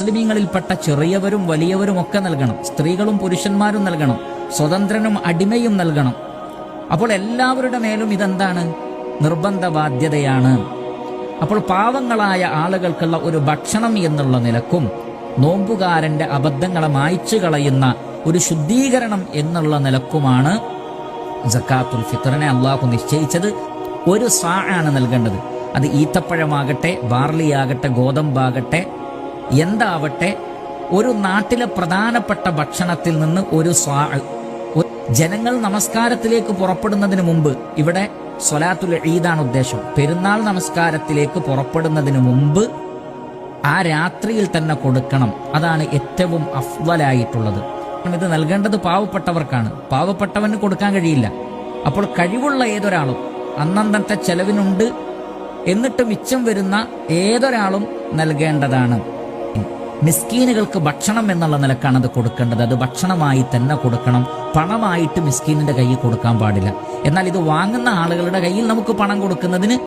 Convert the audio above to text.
മുസ്ലിമീങ്ങളിൽപ്പെട്ട ചെറിയവരും വലിയവരും ഒക്കെ നൽകണം. സ്ത്രീകളും പുരുഷന്മാരും നൽകണം. സ്വതന്ത്രനും അടിമയും നൽകണം. അപ്പോൾ എല്ലാവരുടെ മേലും ഇതെന്താണ്? നിർബന്ധ ബാധ്യതയാണ് അപ്പോൾ പാവങ്ങളായ ആളുകൾക്കുള്ള ഒരു ഭക്ഷണം എന്നുള്ള നിലക്കും നോമ്പുകാരന്റെ അബദ്ധങ്ങളെ മായ്ച്ചു കളയുന്ന ഒരു ശുദ്ധീകരണം എന്നുള്ള നിലക്കുമാണ് ജക്കാത്തുൽ ഫിത്തറിനെ അള്ളാഹു നിശ്ചയിച്ചത്. ഒരു സാ ആണ് നൽകേണ്ടത്. അത് ഈത്തപ്പഴമാകട്ടെ ബാർലിയാകട്ടെ ഗോതമ്പാകട്ടെ എന്താവട്ടെ ഒരു നാട്ടിലെ പ്രധാനപ്പെട്ട ഭക്ഷണത്തിൽ നിന്ന് ഒരു സ്വാ ജനങ്ങൾ നമസ്കാരത്തിലേക്ക് പുറപ്പെടുന്നതിന് മുമ്പ് ഇവിടെ സൊലാത്തുൽ ഈദാണ് ഉദ്ദേശം. പെരുന്നാൾ നമസ്കാരത്തിലേക്ക് പുറപ്പെടുന്നതിന് മുമ്പ് ആ രാത്രിയിൽ തന്നെ കൊടുക്കണം. അതാണ് ഏറ്റവും അഫ്വലായിട്ടുള്ളത്. ഇത് നൽകേണ്ടത് പാവപ്പെട്ടവർക്കാണ്. പാവപ്പെട്ടവന് കൊടുക്കാൻ കഴിയില്ല. അപ്പോൾ കഴിവുള്ള ഏതൊരാളും അന്നന്നത്തെ ചെലവിനുണ്ട് എന്നിട്ട് മിച്ചം വരുന്ന ഏതൊരാളും നൽകേണ്ടതാണ്. മിസ്കീനുകൾക്ക് ഭക്ഷണം എന്നുള്ള നിലക്കാണ് അത് കൊടുക്കേണ്ടത്. അത് ഭക്ഷണമായി തന്നെ കൊടുക്കണം. പണമായിട്ട് മിസ്കീനിന്റെ കയ്യിൽ കൊടുക്കാൻ പാടില്ല. എന്നാൽ ഇത് വാങ്ങുന്ന ആളുകളുടെ കയ്യിൽ നമുക്ക് പണം കൊടുക്കുന്നതിന്